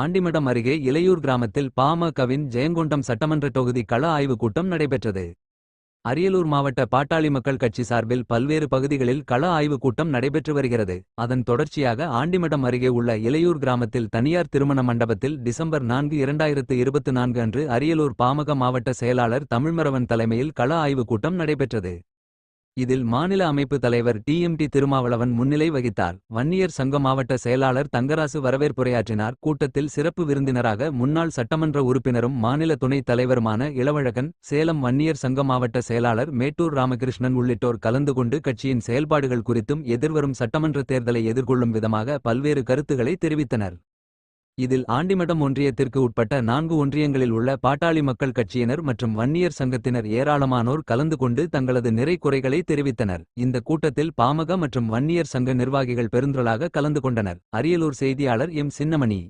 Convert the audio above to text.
ஆண்டிமடம் அருகே இலையூர் கிராமத்தில் பாமகவின் ஜெயங்கொண்டம் சட்டமன்ற தொகுதி கள ஆய்வுக் கூட்டம் நடைபெற்றது. அரியலூர் மாவட்ட பாட்டாளி மக்கள் கட்சி சார்பில் பல்வேறு பகுதிகளில் கள ஆய்வுக் கூட்டம் நடைபெற்று வருகிறது. அதன் தொடர்ச்சியாக ஆண்டிமடம் அருகே உள்ள இலையூர் கிராமத்தில் தனியார் திருமண மண்டபத்தில் டிசம்பர் நான்கு இரண்டாயிரத்து இருபத்து நான்கு அன்று அரியலூர் பாமக மாவட்ட செயலாளர் தமிழ்மரவன் தலைமையில் கள ஆய்வுக் கூட்டம் நடைபெற்றது. இதில் மாநில அமைப்பு தலைவர் டிஎம்டி திருமாவளவன் முன்னிலை வகித்தார். வன்னியர் சங்க மாவட்ட செயலாளர் தங்கராசு வரவேற்புரையாற்றினார். கூட்டத்தில் சிறப்பு விருந்தினராக முன்னாள் சட்டமன்ற உறுப்பினரும் மாநில துணைத் தலைவருமான இளவழகன். சேலம் வன்னியர் சங்க மாவட்ட செயலாளர் மேட்டூர் ராமகிருஷ்ணன் உள்ளிட்டோர் கலந்து கொண்டு கட்சியின் செயல்பாடுகள் குறித்தும் எதிர்வரும் சட்டமன்ற தேர்தலை எதிர்கொள்ளும் விதமாக பல்வேறு கருத்துக்களை தெரிவித்தனர். இதில் ஆண்டிமடம் ஒன்றியத்திற்கு உட்பட்ட நான்கு ஒன்றியங்களில் உள்ள பாட்டாளி மக்கள் கட்சியினர் மற்றும் வன்னியர் சங்கத்தினர் ஏராளமானோர் கலந்து கொண்டு தங்களது நிறை குறைகளை தெரிவித்தனர். இந்த கூட்டத்தில் பாமக மற்றும் வன்னியர் சங்க நிர்வாகிகள் பெருந்திரளாக கலந்து கொண்டனர். அரியலூர் செய்தியாளர் எம் சின்னமணி.